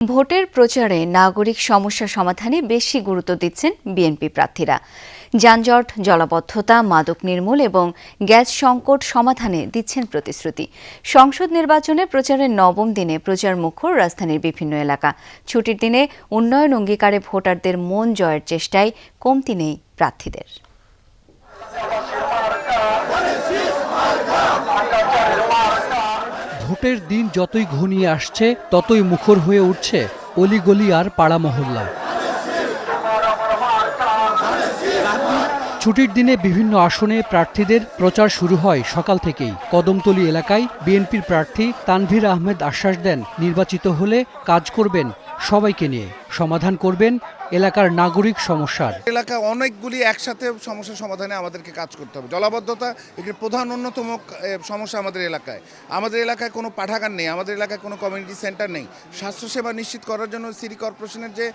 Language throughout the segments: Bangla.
ভোটের প্রচারে নাগরিক সমস্যা সমাধানে বেশি গুরুত্ব দিচ্ছেন বিএনপি প্রার্থীরা। যানজট, জলাবদ্ধতা, মাদক নির্মূল এবং গ্যাস সংকট সমাধানে দিচ্ছেন প্রতিশ্রুতি। সংসদ নির্বাচনে প্রচারের নবম দিনে প্রচার মুখর রাজধানীর বিভিন্ন এলাকা। ছুটির দিনে উন্নয়ন অঙ্গীকারে ভোটারদের মন জয়ের চেষ্টায় কমতি নেই প্রার্থীদের। ভোটের দিন যতই ঘনিয়ে আসছে, ততই মুখর হয়ে উঠছে অলিগলি আর পাড়া মহল্লা। ছুটির দিনে বিভিন্ন আসনে প্রার্থীদের প্রচার শুরু হয় সকাল থেকেই। কদমতলী এলাকায় বিএনপির প্রার্থী তানভীর আহমেদ আশ্বাস দেন, নির্বাচিত হলে কাজ করবেন সবাইকে নিয়ে সমাধান করবেন এলাকার নাগরিক সমস্যার। এলাকা অনেকগুলি একসাথে সমস্যা সমাধানে আমাদেরকে কাজ করতে হবে। জলাবদ্ধতা একটি প্রধান অন্যতম সমস্যা আমাদের এলাকায়। আমাদের এলাকায় কোনো পাঠাগার নেই আমাদের এলাকায় কোনো কমিউনিটি সেন্টার নেই। স্বাস্থ্যসেবা নিশ্চিত করার জন্য সিটি কর্পোরেশনের যে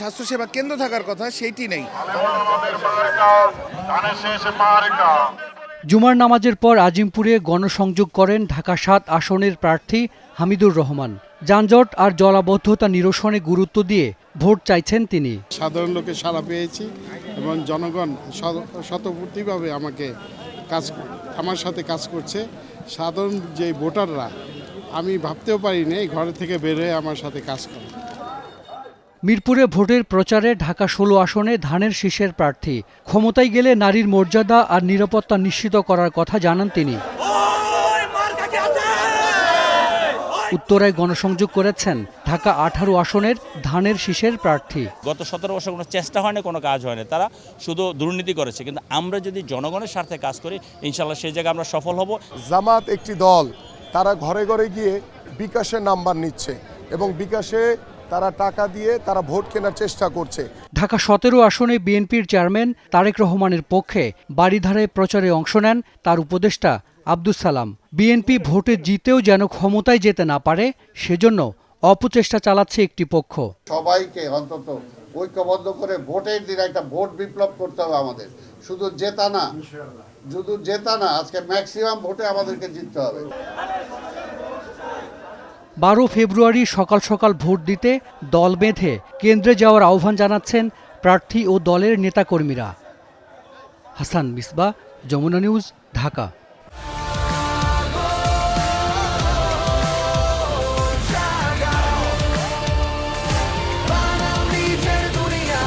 স্বাস্থ্যসেবা কেন্দ্র থাকার কথা সেইটি নেই। জুমার নামাজের পর আজিমপুরে গণসংযোগ করেন ঢাকা সাত আসনের প্রার্থী হামিদুর রহমান। যানজট আর জলাবদ্ধতা নিরসনে গুরুত্ব দিয়ে ভোট চাইছেন তিনি। সাধারণ লোকের সাড়া পেয়েছি এবং জনগণ স্বতঃস্ফূর্তভাবে আমাকে কাজ আমার সাথে কাজ করছে। সাধারণ যে ভোটাররা আমি ভাবতেও পারিনি এই ঘর থেকে বের হয়ে আমার সাথে কাজ করে। মিরপুরে ভোটের প্রচারে ঢাকা ষোলো আসনে ধানের শীষের প্রার্থী। ক্ষমতায় গেলে নারীর মর্যাদা আর নিরাপত্তা নিশ্চিত করার কথা জানান তিনি। উত্তরায় গণসংযোগ করেছেন ঢাকা আঠারো আসনের ধানের শীষের প্রার্থী। গত সতেরো বছর কোনো চেষ্টা হয়নি কোনো কাজ হয়নি। তারা শুধু দুর্নীতি করেছে। কিন্তু আমরা যদি জনগণের স্বার্থে কাজ করি ইনশাল্লাহ সেই জায়গায় আমরা সফল হব। জামাত একটি দল তারা ঘরে ঘরে গিয়ে বিকাশের নাম্বার নিচ্ছে এবং বিকাশে তারা টাকা দিয়ে তারা ভোট কেনার চেষ্টা করছে। ঢাকা সতেরো আসনে বিএনপির চেয়ারম্যান তারেক রহমানের পক্ষে বাড়িধারায় প্রচারে অংশ নেন তার উপদেষ্টা আব্দুস সালাম। বিএনপি ভোটে জিতেও যেন ক্ষমতায় যেতে না পারে সেজন্য অপচেষ্টা চালাচ্ছে একটি পক্ষ। সবাইকে অন্তত ঐক্যবদ্ধ করে ভোটের দিন একটা ভোট বিপ্লব করতে হবে আমাদের। শুধু জেতা না শুধু জেতা না আজকে ম্যাক্সিমাম ভোটে আমাদেরকে জিততে হবে। বারো ফেব্রুয়ারি সকাল সকাল ভোট দিতে দল বেঁধে কেন্দ্রে যাওয়ার আহ্বান জানাচ্ছেন প্রার্থী ও দলের নেতাকর্মীরা। হাসান মিসবা, যমুনা নিউজ, ঢাকা।